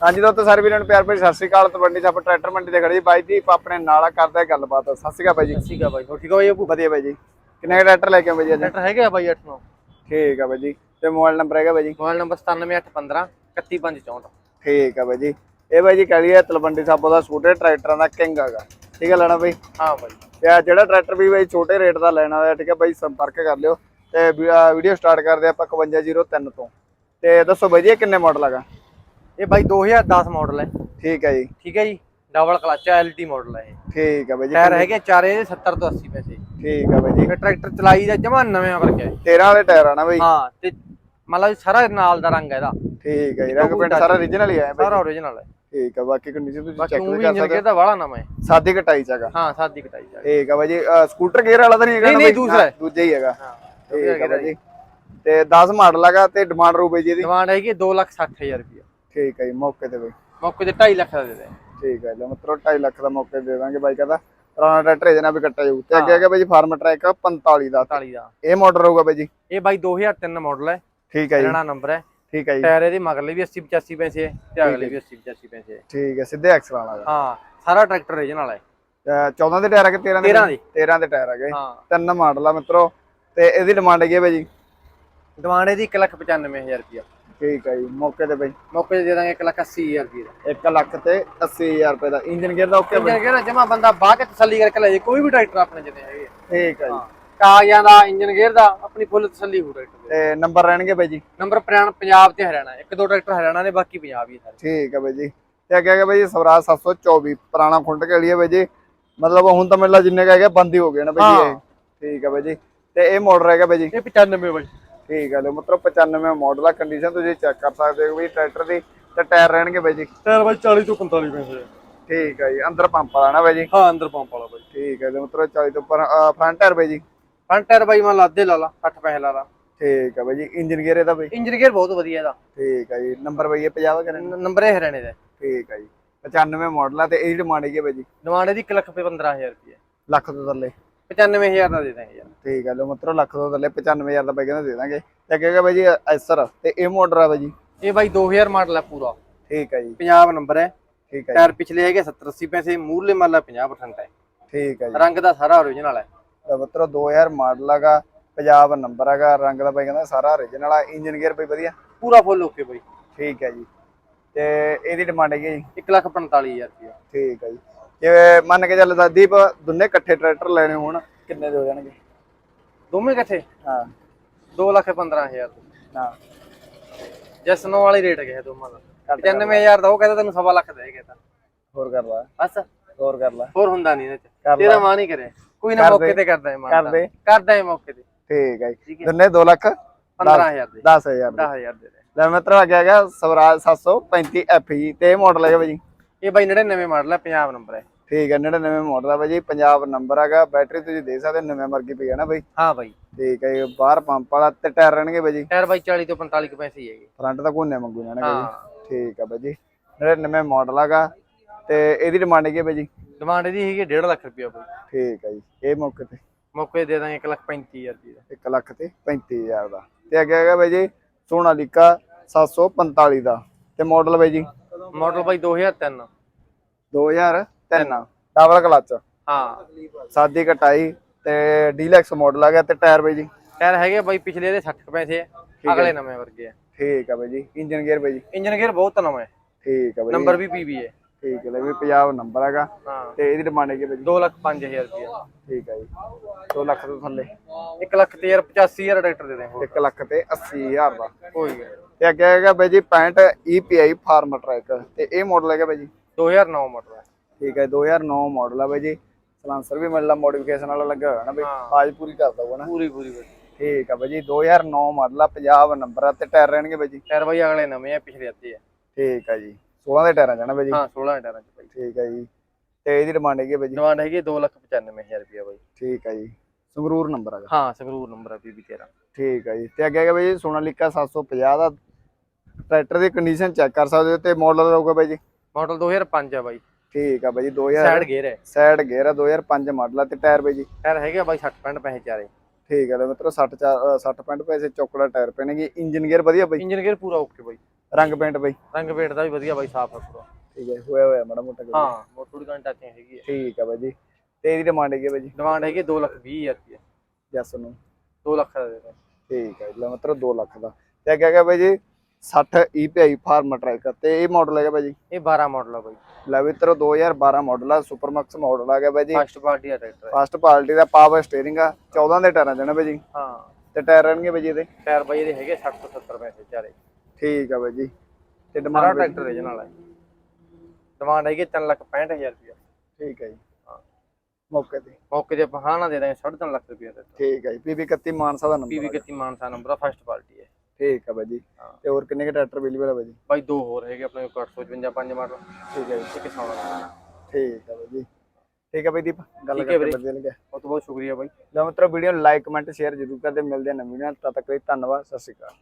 ਹਾਂਜੀ ਦੋਸਤੋ ਸਾਰੇ ਵੀਰਾਂ ਨੂੰ ਪਿਆਰ ਭਰੀ ਸਤਿ ਸ੍ਰੀ ਅਕਾਲ। ਤਵੰਡੀ ਸਾਹਿਬ ਟਰੈਕਟਰ ਮੰਡੀ ਤੇ ਖੜੇ ਜੀ ਬਾਈ ਜੀ ਆਪਣੇ ਨਾਲ ਕਰਦਾ ਗੱਲਬਾਤ। ਸਤਿ ਸ੍ਰੀ ਅਕਾਲ ਬਾਈ ਜੀ। ਸਤਿ ਸ਼੍ਰੀ ਅਕਾਲ ਬਾਈ ਠੀਕ ਹੋ ਬਾਈ ਅਬੂ ਵਧੀਆ ਬਾਈ ਜੀ। ਕਿੰਨੇ ਟਰੈਕਟਰ ਲੈ ਕੇ ਆਏ ਬਾਈ ਜੀ ਲੈਟਰ ਹੈਗੇ ਆ ਬਾਈ 8 9 ਠੀਕ ਆ ਬਾਈ ਜੀ। ਤੇ ਮੋਬਾਈਲ ਨੰਬਰ ਹੈਗਾ ਬਾਈ ਜੀ? ਮੋਬਾਈਲ ਨੰਬਰ 97815 31564 ਠੀਕ ਆ ਬਾਈ ਜੀ। ਇਹ ਬਾਈ ਜੀ ਕਹ ਲਈਏ ਤਲਵੰਡੀ ਸਾਬੋ ਦਾ ਛੋਟੇ ਟਰੈਕਟਰਾਂ ਦਾ ਕਿੰਗ ਹੈਗਾ। ਠੀਕ ਹੈ ਲੈਣਾ ਬਾਈ? ਹਾਂ ਬਾਈ। ਤੇ ਜਿਹੜਾ ਟਰੈਕਟਰ ਵੀ ਬਾਈ ਛੋਟੇ ਰੇਟ ਦਾ ਲੈਣਾ ਹੋਇਆ ਠੀਕ ਹੈ ਬਾਈ ਸੰਪਰਕ ਕਰ ਲਿਓ। ਤੇ ਵੀਡੀਓ ਸਟਾਰਟ ਕਰਦੇ ਆਪਾਂ 5103 ਤੋਂ। ਤੇ ਦੱਸੋ ਬਾਈ ਜੀ ਕਿੰਨੇ ਮਾਡਲ ਹੈਗਾ? ਇਹ ਬਾਈ 2010 ਮਾਡਲ ਹੈ। ਠੀਕ ਹੈ ਜੀ। ਠੀਕ ਹੈ ਜੀ? ਡਬਲ ਕਲਚ ਐਲਟੀ ਮਾਡਲ ਹੈ ਇਹ। ਠੀਕ ਹੈ ਬਾਈ ਜੀ। ਟਾਇਰ ਹੈਗੇ ਚਾਰੇ ਦੇ 70 ਤੋਂ 80 ਪੈਸੇ। ਠੀਕ ਹੈ ਬਾਈ ਜੀ। ਟਰੈਕਟਰ ਚਲਾਈ ਦਾ ਜਮਾ ਨਵੇਂ ਵਰਗਾ ਹੈ। 13 ਵਾਲੇ ਟਾਇਰ ਆ ਨਾ ਬਾਈ? ਹਾਂ ਤੇ ਮਤਲਬ ਸਾਰਾ ਨਾਲ ਦਾ ਰੰਗ ਹੈ ਇਹਦਾ। ਠੀਕ ਹੈ ਜੀ ਰੰਗ ਪਿੰਡ ਸਾਰਾ origignal ਹੀ ਆਇਆ ਬਾਈ। ਸਾਰਾ ਓਰੀਜਨਲ ਹੈ। ਠੀਕ ਹੈ ਬਾਕੀ ਕੰਡੀਸ਼ਨ ਤੁਸੀਂ ਚੈੱਕ ਕਰ ਸਕਦੇ ਹੋ। ਦਾ ਵਾਲਾ ਨਵਾਂ ਹੈ। ਸਾਦੀ ਕਟਾਈ ਚ ਹੈਗਾ। ਹਾਂ ਸਾਦੀ ਕਟਾਈ ਜਾ ਠੀਕ ਹੈ ਬਾਈ ਜੀ ਸਕੂਟਰ ਗੇਅਰ ਵਾਲਾ ਤਾਂ ਨਹੀਂ ਹੈਗਾ ਨਹੀਂ? ਦੂਸਰਾ ਹੈ। ਦੂਜਾ ਹੀ ਹੈਗਾ। ਹਾਂ ਠੀਕ ਹੈ ਬਾਈ ਜੀ। ਤੇ 10 ਮਾਡਲ ਹੈਗਾ ਤੇ ਡਿਮਾਂਡ ਰੂ ਬਾਈ ਜੀ ਇਹਦੀ। ਡਿਮਾਂਡ ਹੈਗੀ 260000 ਰੁਪਏ ਠੀਕ ਹੈ ਜੀ ਮੌਕੇ ਤੇ ਬਾਈ। ਮੌਕੇ ਤੇ 2.5 ਲੱਖ ਦਾ ਦੇ ਦੇ। ਠੀਕ ਹੈ ਲੋ ਮਤਲਬ 2.5 ਲੱਖ ਦਾ ਮੌਕੇ ਦੇ ਦਾਂਗੇ ਬਾਈ ਕਹਿੰਦਾ। ਪੁਰਾਣਾ ਟਰੈਕਟਰ ਇਹਦੇ ਨਾਲ ਵੀ ਕੱਟਿਆ ਜਾਊ ਤੇ ਅੱਗੇ ਹੈਗਾ ਬਾਈ ਜੀ ਫਾਰਮ ਟਰੈਕ 45 ਦਾ। 45 ਦਾ। ਇਹ ਮਾਡਲ ਰਹੂਗਾ ਬਾਈ ਜੀ। ਇਹ ਬਾਈ 2003 ਮਾਡਲ ਹੈ। ਠੀਕ ਹੈ ਜੀ। ਨੰਬਰ ਹੈ। ਠੀਕ ਹੈ ਜੀ। ਟਾਇਰ ਇਹਦੇ ਮਗਰਲੇ ਵੀ 80 85 ਪੈਸੇ ਹੈ ਤੇ ਅਗਲੇ ਵੀ 80 85 ਪੈਸੇ ਹੈ। ਠੀਕ ਹੈ ਸਿੱਧੇ ਐਕਸਲ ਵਾਲਾ ਹਾਂ। ਸਾਰਾ ਟਰੈਕਟਰ ਰੀਜਨਲ ਹੈ। ਅਹ 14 ਦੇ ਟਾਇਰ ਹੈਗੇ 13 ਦੇ? 13 ਦੇ। 13 ਦੇ ਟਾਇਰ ਹੈਗੇ। ਹਾਂ। ਤਿੰਨ ਮਾਡਲ ਆ ਮਿੱਤਰੋ। ਤੇ ਇਹਦੀ ਡਿਮਾਂਡ ਹੈਗੀ ਹੈ ਬਾਈ ਜੀ? ਡਿਮਾਂਡ ਇਹਦੀ 195000 ਰੁਪਏ ਠੀਕ ਹੈ ਜੀ ਮੌਕੇ ਤੇ ਬਾਈ। ਮੌਕੇ ਤੇ ਦੇ ਦਾਂਗੇ 180000 ਰੁਪਏ ਦਾ। 1 ਲੱਖ ਤੇ 80000 ਰੁਪਏ ਦਾ। ਇੰਜਨ ਗੇਅਰ ਦਾ ਓਕੇ ਇੰਜਨ ਗੇਅਰ ਜਮਾ ਬੰਦਾ ਬਾਅਦ ਚ ਤਸੱਲੀ ਕਰਕੇ ਲੈ ਜੇ ਕੋਈ ਵੀ ਟਰੈਕਟਰ ਆਪਣੇ ਜਿੰਨੇ ਹੈਗੇ ਠੀਕ ਹੈ ਜੀ। ਕਾਗਜ਼ਾਂ ਦਾ ਇੰਜਨ ਗੇਅਰ ਦਾ ਆਪਣੀ ਫੁੱਲ ਤਸੱਲੀ ਹੋ ਟਰੈਕਟਰ ਤੇ ਨੰਬਰ ਰਹਿਣਗੇ ਬਾਈ ਜੀ? ਨੰਬਰ ਪ੍ਰਾਣ ਪੰਜਾਬ ਤੇ ਹਰਿਆਣਾ ਇੱਕ ਦੋ ਟਰੈਕਟਰ ਹਰਿਆਣਾ ਦੇ ਬਾਕੀ ਪੰਜਾਬ ਹੀ ਸਾਰੇ। ਠੀਕ ਹੈ ਬਾਈ ਜੀ। ਤੇ ਅੱਗੇ ਹੈਗਾ ਬਾਈ ਜੀ ਸਵਰਾਜ 724 ਪੁਰਾਣਾ ਖੁੰਡ ਕੇ ਲਈ ਹੈ ਬਾਈ ਜੀ। ਮਤਲਬ ਹੁਣ ਤਾਂ ਮੇਲਾ ਜਿੰਨੇ ਕਾ ਹੈਗਾ ਬੰਦ ਹੀ ਹੋ ਗਏ ਨਾ ਬਾਈ ਜੀ ਇਹ। ਠੀਕ ਹੈ ਬਾਈ ਜੀ। ਤੇ ਇਹ ਮਾਡਲ ਹੈਗਾ ਬਾਈ ਜੀ? ਇਹ 95 ਬਾਈ। ਠੀਕ ਹੈ ਲੋ ਮਤਲਬ 95 ਮਾਡਲ ਆ ਕੰਡੀਸ਼ਨ ਤੁਸੀਂ ਚੈੱਕ ਕਰ ਸਕਦੇ ਹੋ ਵੀ ਟਰੈਕਟਰ ਦੀ ਤੇ ਟਾਇਰ ਰਹਿਣਗੇ ਬਾਈ ਜੀ। ਟਾਇਰ ਬਾਈ 40 ਤੋਂ 45 ਪੈਸੇ ਠੀਕ ਹੈ ਜੀ ਅੰਦਰ ਪੰਪ ਵਾਲਾ ਨਾ ਬਾਈ ਜੀ। ਹਾਂ ਅੰਦਰ ਪੰਪ ਵਾਲਾ ਬਾਈ। ਠੀਕ ਹੈ ਜੀ ਮਤਲਬ 40 ਤੋਂ ਉੱਪਰ ਫਰੰਟ ਟਾਇਰ ਬਾਈ ਜੀ। ਫਰੰਟ ਟਾਇਰ ਬਾਈ ਮੰਨ ਲਾ ਅੱਧੇ ਲਾ ਲਾ 60 ਪੈਸੇ ਲਾ ਲਾ। ਠੀਕ ਹੈ ਬਾਈ ਜੀ ਇੰਜਨ ਗੇਅਰ ਇਹਦਾ ਬਾਈ। ਇੰਜਨ ਗੇਅਰ ਬਹੁਤ ਵਧੀਆ ਇਹਦਾ। ਠੀਕ ਹੈ ਜੀ ਨੰਬਰ ਬਾਈ ਇਹ 50 ਕਰੇ ਨੰਬਰ ਇਹ ਹਰਿਆਣੇ ਦਾ। ਠੀਕ ਹੈ ਜੀ 95 ਮਾਡਲ ਆ ਤੇ ਇਹਦੀ ਡਿਮਾਂਡ ਹੈਗੀ ਹੈ ਬਾਈ ਜੀ। ਡਿਮਾਂਡ ਇਹਦੀ 1 ਲੱਖ 15000 ਰੁਪਏ ਲੱਖ ਤੋਂ ਥੱਲੇ। 95000 ਦਾ ਦੇ ਦਾਂਗੇ ਯਾਰ। ਠੀਕ ਹੈ ਲੋ ਮਤਲਬ ਲੱਖ ਤੋਂ ਥੱਲੇ 95000 ਦਾ ਬਾਈ ਕਹਿੰਦਾ ਦੇ ਦਾਂਗੇ। ਤੇ ਅੱਗੇ ਹੈਗਾ ਬਾਈ ਜੀ ਐਸਰ ਤੇ ਇਹ ਮਾਡਲ ਆ ਬਾਈ ਜੀ। ਇਹ ਬਾਈ 2000 ਮਾਡਲ ਹੈ ਪੂਰਾ। ਠੀਕ ਹੈ ਜੀ। ਪੰਜਾਬ ਨੰਬਰ ਹੈ। ਠੀਕ ਹੈ ਜੀ। ਟਾਇਰ ਪਿਛਲੇ ਹੈਗੇ 70 80 ਪੈਸੇ ਮੂਰਲੇ ਮੰਨ ਲਾ 50% ਹੈ। ਠੀਕ ਹੈ ਜੀ। ਰੰਗ ਦਾ ਸਾਰਾ ਓਰੀਜਨਲ ਹੈ। ਤਾਂ ਮਤਲਬ 2000 ਮਾਡਲ ਹੈਗਾ ਪੰਜਾਬ ਨੰਬਰ ਹੈਗਾ ਰੰਗ ਦਾ ਬਾਈ ਕਹਿੰਦਾ ਸਾਰਾ origignal ਆ। ਇੰਜਨ ਗੇਅਰ ਬਾਈ ਵਧੀਆ? ਪੂਰਾ ਫੁੱਲ ਓਕੇ ਬਾਈ। ਠੀਕ ਹੈ ਜੀ। ਤੇ ਇਹਦੀ ਡਿਮਾਂਡ ਹੈਗੀ ਹੈ ਜੀ? 1 ਲੱਖ 45000 ਰੁਪਏ ਠੀਕ ਹੈ ਜੀ। ਜੇ ਮੰਨ ਕੇ ਚੱਲ ਦੀਪ ਦੋਨੇ ਇਕੱਠੇ ਟਰੈਕਟਰ ਲੈਣੇ ਹੋਣ ਕਿੰਨੇ ਦੇ ਹੋ ਜਾਣਗੇ? ਦੋਵੇਂ ਇਕੱਠੇ? ਹਾਂ। 2 ਲੱਖ 15000 ਹਾਂ। ਜਸਨੋ ਵਾਲੀ ਰੇਟ ਗਿਆ ਦੋਵਾਂ ਦਾ ਘੱਟ ਕਰ 95000 ਦਾ ਉਹ ਕਹਿੰਦਾ ਤੈਨੂੰ ਸਵਾ ਲੱਖ ਦੇਗੇ ਤਾਂ। ਹੋਰ ਕਰ ਲਾ। ਬਸ। ਹੋਰ ਕਰ ਲਾ। ਹੋਰ ਹੁੰਦਾ ਨਹੀਂ ਇਹਦੇ ਤੇਰਾ ਮਾਂ ਨਹੀਂ ਕਰੇ। ਕੋਈ ਨਾ ਮੌਕੇ ਦੇ। ਤੇ ਕਰਦਾ ਹੈ ਮਾਂ ਕਰ ਦੇ। ਕਰਦਾ ਹੈ ਮੌਕੇ ਤੇ। ਠੀਕ ਹੈ ਜੀ। ਹੈ। ਦੋਨੇ 2 ਲੱਖ। 15000 ਦੇ। 10000 ਦੇ। 10000 ਦੇ ਦੇ। ਲੈ ਮਿੱਤਰ ਆ ਗਿਆ ਹੈਗਾ ਸਵਰਾਜ 735 FE ਤੇ ਮਾਡਲ ਹੈਗਾ ਬਾਈ ਇਹ ਬਾਈ 99 ਮਾਡਲ ਹੈ ਪੰਜਾਬ ਨੰਬਰ ਹੈ। ਠੀਕ ਹੈ 99 ਮਾਡਲ ਆ ਬਾਈ ਜੀ ਪੰਜਾਬ ਨੰਬਰ ਹੈਗਾ ਬੈਟਰੀ ਤੁਸੀਂ ਦੇਖ ਸਕਦੇ ਨਵੇਂ ਵਰਗੀ ਪਈ ਹੈ ਨਾ ਬਾਈ? ਹਾਂ ਬਾਈ। ਠੀਕ ਹੈ ਬਾਹਰ ਪੰਪ ਵਾਲਾ ਤੇ ਟਾਇਰ ਰਹਿਣਗੇ ਬਾਈ ਜੀ? ਟਾਇਰ ਬਾਈ 40 ਤੋਂ 45 ਕੁ ਪੈਸੇ ਹੀ ਹੈਗੇ। ਫਰੰਟ ਤਾਂ ਕੋਨੇ ਮੰਗੂ ਜਾਣਗੇ ਹਾਂ ਜੀ। ਠੀਕ ਹੈ ਬਾਈ ਜੀ 99 ਮਾਡਲ ਹੈਗਾ ਤੇ ਇਹਦੀ ਡਿਮਾਂਡ ਹੈਗੀ ਹੈ ਬਾਈ ਜੀ? ਡਿਮਾਂਡ ਇਹਦੀ ਹੈਗੀ 1.5 ਲੱਖ ਰੁਪਏ ਬਾਈ। ਠੀਕ ਹੈ ਜੀ ਇਹ ਮੌਕੇ ਤੇ। ਮੌਕੇ ਦੇ ਦਾਂਗੇ 1 ਲੱਖ 35000 ਰੁਪਏ ਦਾ। 1 ਲੱਖ ਤੇ 35000 ਦਾ। ਤੇ ਅੱਗੇ ਹੈਗਾ ਬਾਈ ਜੀ ਸੋਨਾਲੀਕਾ 745 ਦਾ। ਤੇ ਮਾਡਲ ਬਾਈ ਜੀ? ਮਾਡਲ ਬਾਈ 2003 2003 ਡਬਲ ਕਲਚ ਹਾਂ। ਸਾਦੀ ਕਟਾਈ ਤੇ ਡੀਲੈਕਸ ਮਾਡਲ ਆ ਗਿਆ ਤੇ ਟਾਇਰ ਬਾਈ ਜੀ। ਟਾਇਰ ਹੈਗੇ ਬਾਈ ਪਿਛਲੇ ਇਹਦੇ 60 ਕੁ ਪੈਸੇ ਹੈ ਅਗਲੇ ਨਵੇਂ ਵਰਗੇ ਆ। ਠੀਕ ਆ ਬਾਈ ਜੀ। ਇੰਜਨ ਗੇਅਰ ਬਾਈ ਜੀ। ਇੰਜਨ ਗੇਅਰ ਬਹੁਤ ਨਵਾਂ ਹੈ ਠੀਕ ਆ ਬਾਈ ਨੰਬਰ ਵੀ ਪੀਬੀ ਹੈ ਠੀਕ ਹੈ ਲੈ ਵੀ ਪੰਜਾਬ ਨੰਬਰ ਹੈਗਾ। ਹਾਂ। ਤੇ ਇਹਦੀ ਡਿਮਾਂਡ ਹੈਗੀ ਬਾਈ ਜੀ। 2 ਲੱਖ 5000 ਰੁਪਏ ਠੀਕ ਆ ਜੀ। 2 ਲੱਖ ਤੋਂ ਥੱਲੇ। 1 ਲੱਖ ਤੇ ਯਾਰ 85000 ਟਰੈਕਟਰ ਦੇ ਦੇ ਹੋਰ। 1 ਲੱਖ ਤੇ 80000 ਦਾ। ਕੋਈ ਗੱਲ ਤੇ ਅੱਗੇ ਹੈਗਾ ਬਾਈ ਜੀ 65 EPI ਫਾਰਮ ਟਰੈਕ ਤੇ ਇਹ ਮਾਡਲ ਹੈਗਾ ਬਾਈ ਜੀ। 2009 ਮਾਡਲ ਹੈ ਠੀਕ ਹੈ 2009 ਮਾਡਲ ਆ ਬਾਈ ਜੀ। ਸਲਾਂਸਰ ਵੀ ਮਿਲਦਾ ਮੋਡੀਫਿਕੇਸ਼ਨ ਵਾਲਾ ਲੱਗਾ ਹੋਇਆ ਨਾ ਬਾਈ। ਆਜ ਪੂਰੀ ਕਰ ਦਊਗਾ ਨਾ। ਪੂਰੀ ਪੂਰੀ ਬਾਈ ਠੀਕ ਆ ਬਾਈ ਜੀ 2009 ਮਾਡਲ ਆ ਪੰਜਾਬ ਨੰਬਰ ਆ ਤੇ ਟਾਇਰ ਰਹਿਣਗੇ ਬਾਈ ਜੀ। ਟਾਇਰ ਬਾਈ ਅਗਲੇ ਨਵੇਂ ਆ ਪਿਛਲੇ ਅੱਧੇ ਆ। ਠੀਕ ਆ ਜੀ। 16 ਦੇ ਟਾਇਰਾਂ ਜਾਣਾ ਬਾਈ ਜੀ। ਹਾਂ 16 ਟਾਇਰਾਂ ਚ ਬਾਈ। ਠੀਕ ਆ ਜੀ। ਤੇ ਇਹਦੀ ਡਿਮਾਂਡ ਹੈਗੀ ਬਾਈ ਜੀ। ਡਿਮਾਂਡ ਹੈਗੀ 2 ਲੱਖ 95000 ਰੁਪਏ ਬਾਈ। ਠੀਕ ਆ ਜੀ। ਸੰਗਰੂਰ ਨੰਬਰ ਹੈਗਾ ਹਾਂ ਸੰਗਰੂਰ ਨੰਬਰ ਆ ਬੀਬੀ ਤੇਰਾ। ਠੀਕ ਆ ਜੀ। ਤੇ ਅੱਗੇ ਹੈਗਾ ਬਾਈ ਜੀ ਸੋਨਾਲੀਕਾ 750 ਦਾ। ਟਰੈਕਟਰ ਦੀ ਕੰਡੀਸ਼ਨ ਚੈੱਕ ਕਰ ਸਕਦੇ ਹੋ ਤੇ ਮਾਡਲ ਰਹੂਗਾ ਬਾਈ ਜੀ। ਮਾਡਲ 2005 ਆ ਬਾਈ। ਠੀਕ ਆ ਬਾਈ ਜੀ 2000 ਸਾਈਡ ਗੇਅਰ ਹੈ। ਸਾਈਡ ਗੇਅਰ ਆ 2005 ਮਾਡਲ ਆ ਤੇ ਟਾਇਰ ਬਾਈ ਜੀ। ਟਾਇਰ ਹੈਗੇ ਆ ਬਾਈ 60 65 ਪੈਸੇ ਚਾਰੇ। ਠੀਕ ਆ ਲੈ ਮਿੱਤਰੋ 60 60 65 ਪੈਸੇ ਚੌਕੜਾ ਟਾਇਰ ਪੈਣਗੇ। ਇੰਜਨ ਗੇਅਰ ਵਧੀਆ ਬਾਈ? ਇੰਜਨ ਗੇਅਰ ਪੂਰਾ ਓਕੇ ਬਾਈ। ਰੰਗ ਪੇਂਟ ਬਈ? ਰੰਗ ਪੇਂਟ ਦਾ ਵੀ ਵਧੀਆ ਬਾਈ ਸਾਫ਼ ਆ ਪੂਰਾ। ਠੀਕ ਹੈ ਹੋਇਆ ਹੋਇਆ ਮਾੜਾ ਮੋਟਾ। ਹਾਂ ਮੋਟਰ ਦੀ ਟੱਚਿੰਗ ਹੈਗੀ ਹੈ ਠੀਕ ਹੈ ਬਾਈ ਜੀ। ਤੇ ਇਹਦੀ ਡਿਮਾਂਡ ਹੈਗੀ ਬਾਈ ਜੀ? ਡਿਮਾਂਡ ਹੈਗੀ 2 ਲੱਖ 20 ਹਜ਼ਾਰ ਰੁਪਏ ਜੱਸ ਨੂੰ। 2 ਲੱਖ ਦਾ ਦੇ ਠੀਕ ਹੈ ਲੈ ਮਤਲਬ 2 ਲੱਖ ਦਾ। ਤੇ ਅੱਗੇ ਹੈਗਾ ਬਾਈ ਜੀ 60 EPI ਫਾਰਮ ਟਰੈਕ ਤੇ ਇਹ ਮਾਡਲ ਹੈਗਾ ਬਾਈ ਜੀ? ਇਹ 12 ਮਾਡਲ ਆ ਬਾਈ। ਲੈ ਵੀ ਤਰੋ 2012 ਮਾਡਲ ਆ ਸੁਪਰ ਮੈਕਸ ਮਾਡਲ ਆ ਗਿਆ ਬਾਈ ਜੀ। ਫਸਟ ਪਾਰਟੀ ਦਾ ਟਰੈਕਟਰ ਫਸਟ ਪਾਰਟੀ ਦਾ ਪਾਵਰ ਸਟੀਅਰਿੰਗ ਆ 14 ਦੇ ਟਾਇਰਾਂ ਦੇਣਾ ਬਾਈ ਜੀ। ਹਾਂ। ਤੇ ਟਾਇਰ ਰਹਿਣਗੇ ਬਾਈ ਜੀ ਇਹਦੇ? ਟਾਇਰ ਬਾਈ ਇਹਦੇ ਹੈਗੇ 60 ਤੋਂ 70 ਪੈਸੇ ਚਾਰੇ। ਠੀਕ ਆ ਬਾਈ ਜੀ। ਤੇ ਡਿਮਾਂਡ ਟਰੈਕਟਰ ਹੈ ਡਿਮਾਂਡ ਹੈਗੀ 3 ਲੱਖ 65000 ਰੁਪਏ ਠੀਕ ਹੈ ਜੀ। ਹਾਂ। ਮੌਕੇ ਤੇ। ਮੌਕੇ ਤੇ ਆਪਾਂ ਹਾਂ ਨਾ ਦੇ ਦਾਂਗੇ 3.5 ਲੱਖ ਰੁਪਏ ਦਾ ਠੀਕ ਹੈ ਜੀ। ਪੀਵੀ 31 ਮਾਨਸਾ ਦਾ ਨੰਬਰ ਪੀਵੀ ਆ ਗਿਆ। 31 ਮਾਨਸਾ ਨੰਬਰ ਆ ਫਸਟ ਪਾਰਟੀ ਹੈ। ਠੀਕ ਆ ਬਾਈ ਜੀ ਹਾਂ। ਤੇ ਹੋਰ ਕਿੰਨੇ ਕੇ ਟਰੈਕਟਰ ਅਵੇਲੇਬਲ ਆ ਬਾਈ ਜੀ ਬਾਈ ਦੋ ਹੋਰ ਹੈਗੇ ਆਪਣੇ ਕੋਲ 855 ਪੰਜ ਮਾਡਲ। ਠੀਕ ਹੈ ਜੀ। ਇੱਕ ਸੌਣਾ ਠੀਕ ਆ ਬਾਈ ਜੀ ਠੀਕ ਆ ਬਾਈ ਦੀਪ ਗੱਲ ਠੀਕ ਹੈ ਕਰਕੇ ਵੀਰੇ। ਵਧੀਆ ਲੱਗਿਆ। ਬਹੁਤ ਬਹੁਤ ਸ਼ੁਕਰੀਆ ਬਾਈ ਲਓ ਮਿੱਤਰੋ ਵੀਡੀਓ ਨੂੰ ਲਾਈਕ ਕਮੈਂਟ ਸ਼ੇਅਰ ਜ਼ਰੂਰ ਕਰਦੇ ਮਿਲਦੇ ਹਾਂ ਨਵੀਂ ਨਾਲ। ਤਦ ਤੱਕ ਲਈ ਧੰਨਵਾਦ। ਸਤਿ ਸ਼੍ਰੀ ਅਕਾਲ।